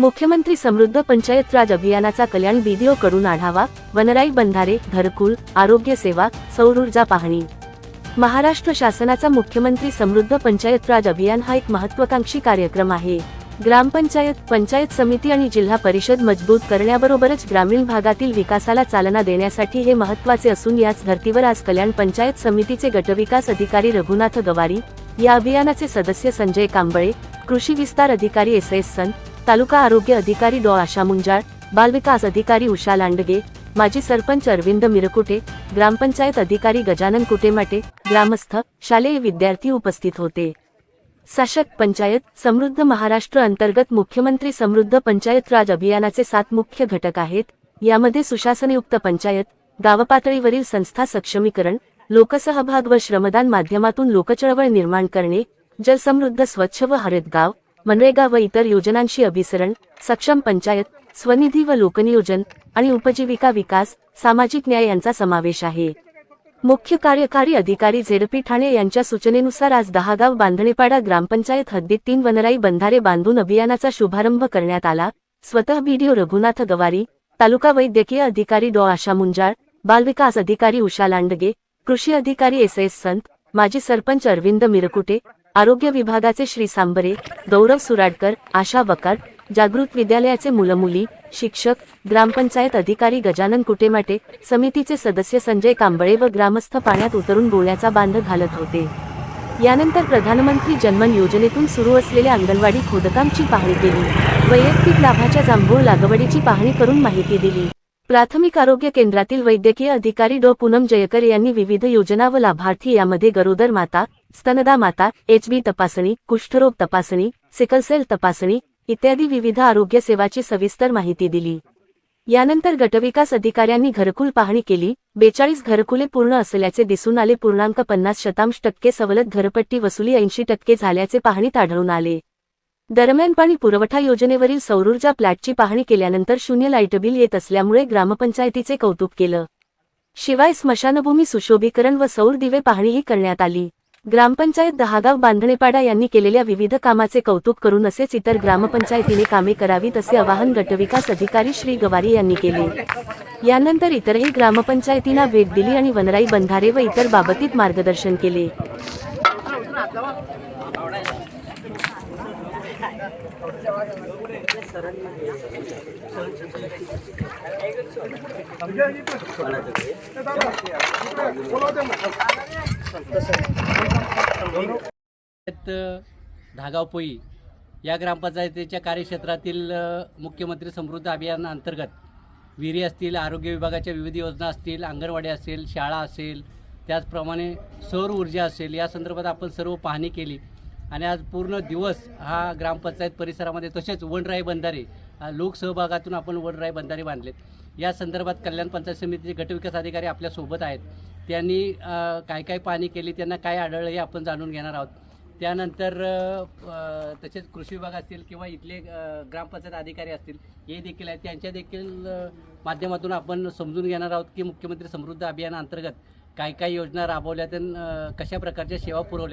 मुख्यमंत्री समृद्ध पंचायत राज अभियानाचा कल्याण बीडीओकडून कडून आढावा वनराई बंधारे घरकुल आरोग्य सेवा सौर ऊर्जा पाहणी. महाराष्ट्र शासनाचा मुख्यमंत्री समृद्ध पंचायत राज अभियान हा एक महत्वाकांक्षी कार्यक्रम आहे. ग्रामपंचायत पंचायत समिती आणि जिल्हा परिषद मजबूत करण्याबरोबरच ग्रामीण भागातील विकासाला चालना देण्यासाठी हे महत्त्वाचे असून याच धर्तीवर आज कल्याण पंचायत समितीचे गटविकास अधिकारी रघुनाथ गवारी या अभियानाचे सदस्य संजय कांबळे कृषी विस्तार अधिकारी एस एस सन तालुका आरोग्य अधिकारी डॉ. आशा मुंजाळ बालविकास अधिकारी उषा लांडगे माजी सरपंच अरविंद मिरकुटे ग्रामपंचायत अधिकारी गजानन कुटेमाटे ग्रामस्थ शालेय विद्यार्थी उपस्थित होते. सशक्त पंचायत समृद्ध महाराष्ट्र अंतर्गत मुख्यमंत्री समृद्ध पंचायत राज अभियानाचे सात मुख्य घटक आहेत. यामध्ये सुशासनयुक्त पंचायत गावपातळीवरील संस्था सक्षमीकरण लोकसहभाग व श्रमदान माध्यमातून लोकचळवळ निर्माण करणे जलसमृद्ध स्वच्छ व हरित गाव मनरेगा व इतर योजनांशी अभिसरण सक्षम पंचायत स्वनिधी व लोकनियोजन आणि उपजीविका विकास सामाजिक न्याय यांचा समावेश आहे. मुख्य कार्यकारी अधिकारी झेडपी ठाणे यांच्या सूचनेनुसार आज दहागाव बांधणेपाडा ग्रामपंचायत हद्दीत तीन वनराई बंधारे बांधून अभियानाचा शुभारंभ करण्यात आला. स्वतः बीडीओ रघुनाथ गवारी तालुका वैद्यकीय अधिकारी डॉ. आशा मुंजाळ बालविकास अधिकारी उषा लांडगे कृषी अधिकारी एस एस संत माजी सरपंच अरविंद मिरकुटे आरोग्य विभागाचे श्री सांबरे गौरव सुराडकर आशा वकार जागृत विद्यालयाचे मुलं मुली शिक्षक ग्रामपंचायत अधिकारी गजानन कुटेमाटे समितीचे सदस्य संजय कांबळे व ग्रामस्थ पाण्यात उतरून गोळ्याचा बांध घालत होते. यानंतर प्रधानमंत्री जनमन योजनेतून सुरू असलेल्या अंगणवाडी खोदकामची पाहणी केली. वैयक्तिक लाभाच्या जांभूळ लागवडीची पाहणी करून माहिती दिली. प्राथमिक आरोग्य केंद्रातील वैद्यकीय अधिकारी डॉ. पूनम जयकर यांनी विविध योजना व लाभार्थी यामध्ये गरोदर माता स्तनदा माता एच बी तपासणी कुष्ठरोग तपासणी सिकलसेल तपासणी इत्यादी विविध आरोग्य सेवाची सविस्तर माहिती दिली. यानंतर गटविकास अधिकाऱ्यांनी घरकुल पाहणी केली. बेचाळीस घरकुले पूर्ण असल्याचे दिसून आले. पूर्णांक पन्नास शतांश टक्के सवलत घरपट्टी वसुली ऐंशी टक्के झाल्याचे पाहणीत आढळून आले. दरम्यान पाणी पुरवठा योजनेवरील सौरऊर्जा प्लॅटची पाहणी केल्यानंतर शून्य लाइट बिल येत असल्यामुळे ग्रामपंचायतीचे कौतुक केलं. शिवाय स्मशानभूमी सुशोभीकरण व सौर दिवे पाहणीही करण्यात आली. ग्रामपंचायत दहागाव बांधणेपाडा यांनी केलेल्या विविध कामाचे कौतुक करून असेच इतर ग्रामपंचायतीने कामे करावीत असे आवाहन गटविकास अधिकारी श्री गवारी यांनी केले. यानंतर इतरही ग्रामपंचायतींना भेट दिली आणि वनराई बंधारे व इतर बाबतीत मार्गदर्शन केले. धागावपोई या ग्रामपंचायतीच्या कार्यक्षेत्रातील मुख्यमंत्री समृद्ध अभियाना अंतर्गत विहिरी असतील आरोग्य विभागाच्या विविध योजना असतील अंगणवाडी असेल शाळा असेल त्याचप्रमाणे सौर ऊर्जा असेल या संदर्भात आपण सर्व पाहणी केली. आणि आज पूर्ण दिवस हा ग्रामपंचायत परिसरामध्ये तसेच वनराई बंधारे लोकसहभागातून आपण वनराई बंधारे बांधलेत. या संदर्भात कल्याण पंचायत समितीचे गटविकास अधिकारी आपल्यासोबत आहेत. त्यांनी काय काय पाहणी केली त्यांना काय आढळलं हे आपण जाणून घेणार आहोत. त्यानंतर तसेच कृषी विभाग असतील किंवा इथले ग्रामपंचायत अधिकारी असतील हे देखील आहेत. त्यांच्या देखील माध्यमातून आपण समजून घेणार आहोत की मुख्यमंत्री समृद्ध अभियानाअंतर्गत काय काय योजना राबवल्या तर कशा प्रकारच्या सेवा पुरवल्या